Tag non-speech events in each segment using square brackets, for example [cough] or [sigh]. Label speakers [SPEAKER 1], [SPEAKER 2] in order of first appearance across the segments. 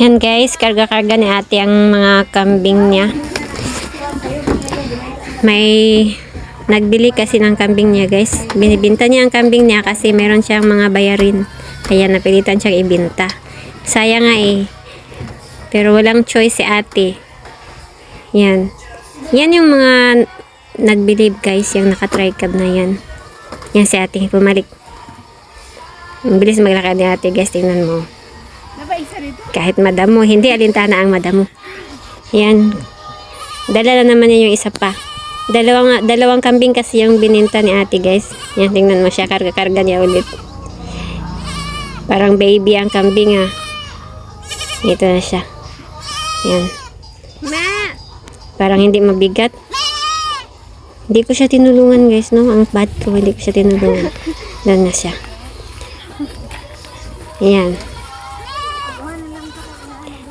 [SPEAKER 1] Yan guys, karga-karga ni ate ang mga kambing niya. May nagbili kasi ng kambing niya guys. Binibinta niya ang kambing niya kasi meron siyang mga bayarin. Kaya napilitan siyang ibinta. Sayang nga eh. Pero walang choice si ate. Yan. Yan yung mga nagbilib guys, yung nakatricab na yan. Yan si ate, bumalik. Ang bilis maglakad ni ate guys, tingnan mo. Kahit madamo, hindi alintana ang madamo. Yan. Dala na naman niya yung isa pa. Dalawang, dalawang kambing kasi yung bininta ni ate guys. Yan, tingnan mo siya, karga-karga niya ulit. Parang baby ang kambing ah. Ito na siya. Yan.
[SPEAKER 2] Ma!
[SPEAKER 1] Parang hindi mabigat. Hindi ko siya tinulungan guys, no? Ang bad ko, hindi ko siya tinulungan. Doon na siya. Ayan.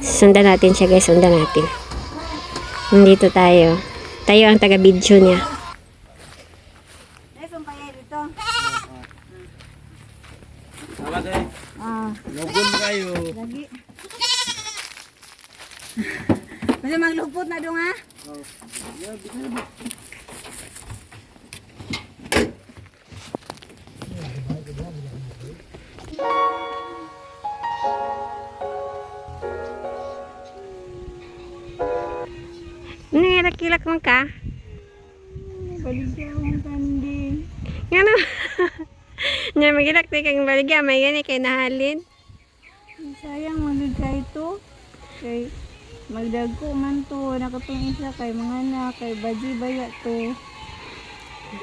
[SPEAKER 1] Sundan natin siya guys, sundan natin. Nandito tayo. Tayo ang taga-video niya.
[SPEAKER 3] Eh.
[SPEAKER 2] Ah,
[SPEAKER 3] Lugon kayo.
[SPEAKER 2] lagi. [laughs] Kasi maglupot na dong ha?
[SPEAKER 1] Ano nga, nakilak [laughs] mo ka?
[SPEAKER 2] Baligya akong tanding.
[SPEAKER 1] Nga no? Nga, magilak di kang baligya. May gani kay nahalin.
[SPEAKER 2] Sayang magig ka ito. Kay magdagko man to. Nakatong isa kay mga na. Kay baji baya to.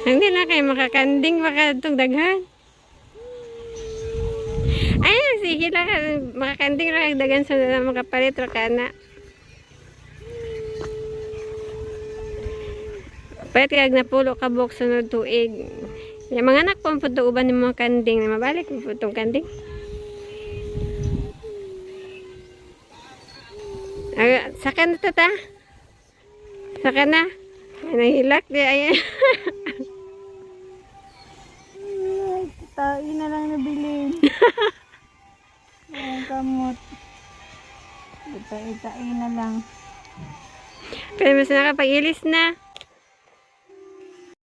[SPEAKER 1] Hindi na kayo makakanding baka itong daghan. Ay, sige lang. Makakanding ang daghan sa na makapalit ra ka Pwede kag napulo ka buok sunod tuig. Yung mga anak po po uban ng mga kanding mabalik po itong kanding. Ah, saka na to ta. Saka na. Ay, nahilak di ay.
[SPEAKER 2] Tayo na lang nabilin. [laughs] Ang kamot. Itai-itai na lang.
[SPEAKER 1] Pero mas nakapag-ilis na.